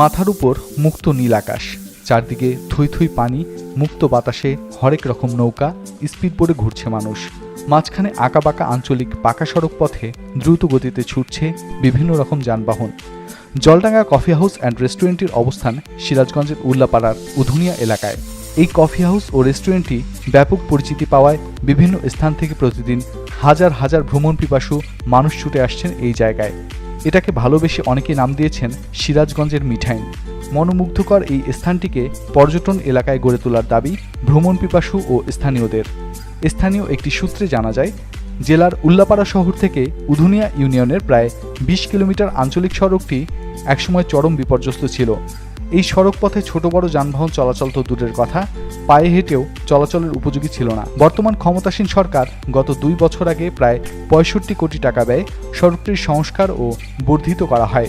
মাথার উপর মুক্ত নীল আকাশ। চারদিকে থুই থুই পানি, মুক্ত বাতাসে হরেক রকম নৌকা, স্পিড বোর্ডে ঘুরছে মানুষ। মাঝখানে আঁকাবাঁকা আঞ্চলিক পাকা সড়ক পথে দ্রুত গতিতে ছুটছে বিভিন্ন রকম যানবাহন। জলডাঙ্গা কফি হাউস অ্যান্ড রেস্টুরেন্টটির অবস্থান সিরাজগঞ্জের উল্লাপাড়ার উধুনিয়া এলাকায়। এই কফি হাউস ও রেস্টুরেন্টটি ব্যাপক পরিচিতি পাওয়ায় বিভিন্ন স্থান থেকে প্রতিদিন হাজার হাজার ভ্রমণ পিপাসু মানুষ ছুটে আসছেন এই জায়গায়। এটাকে ভালোবেসে অনেকে নাম দিয়েছেন সিরাজগঞ্জের মিঠাইন মনোমুগ্ধকর এই স্থানটিকে পর্যটন এলাকায় গড়ে তোলার দাবি ভ্রমণ পিপাসু ও স্থানীয়দের। স্থানীয় একটি সূত্রে জানা যায়, জেলার উল্লাপাড়া শহর থেকে উধুনিয়া ইউনিয়নের প্রায় বিশ কিলোমিটার আঞ্চলিক সড়কটি একসময় চরম বিপর্যস্ত ছিল। এই সড়ক পথে ছোট বড় যানবাহন চলাচল তো দূরের কথা। পায়ে হেঁটেও চলাচলের উপযোগী ছিল না। বর্তমান ক্ষমতাসীন সরকার গত দুই বছর আগে প্রায় পঁয়ষট্টি কোটি টাকা ব্যয় সড়কটির সংস্কার ও বর্ধিত করা হয়।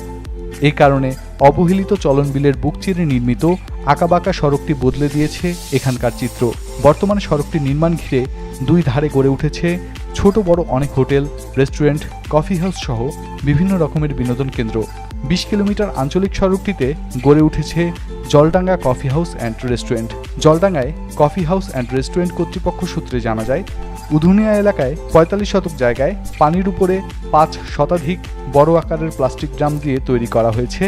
এই কারণে অবহেলিত চলন বিলের বুক চিরে নির্মিত আঁকাবাঁকা সড়কটি বদলে দিয়েছে এখানকার চিত্র। বর্তমানে সড়কটি নির্মাণ ঘিরে দুই ধারে গড়ে উঠেছে ছোট বড় অনেক হোটেল, রেস্টুরেন্ট, কফি হাউস সহ বিভিন্ন রকমের বিনোদন কেন্দ্র। বিশ কিলোমিটার আঞ্চলিক সড়কটিতে গড়ে উঠেছে Jaldanga coffee house and restaurant. জলডাঙ্গায় coffee house and restaurant কর্তৃপক্ষ সূত্রে জানা যায়, উধুনিয়া এলাকায় পঁয়তাল্লিশ শতক জায়গায় পানির উপরে পাঁচ শতাধিক বড় আকারের প্লাস্টিক ড্রাম দিয়ে তৈরি করা হয়েছে।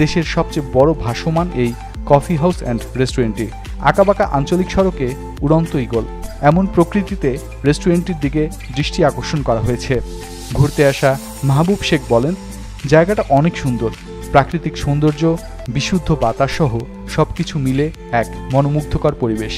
দেশের সবচেয়ে বড় ভাসমান এই কফি হাউস অ্যান্ড রেস্টুরেন্টটি আঁকাবাঁকা আঞ্চলিক সড়কে উড়ন্ত ইগল এমন প্রকৃতিতে রেস্টুরেন্টটির দিকে দৃষ্টি আকর্ষণ করা হয়েছে। ঘুরতে আসা মাহবুব শেখ বলেন, জায়গাটা অনেক সুন্দর। প্রাকৃতিক সৌন্দর্য, বিশুদ্ধ বাতাস সহ কিছু মিলে এক মনোমুগ্ধকর পরিবেশ।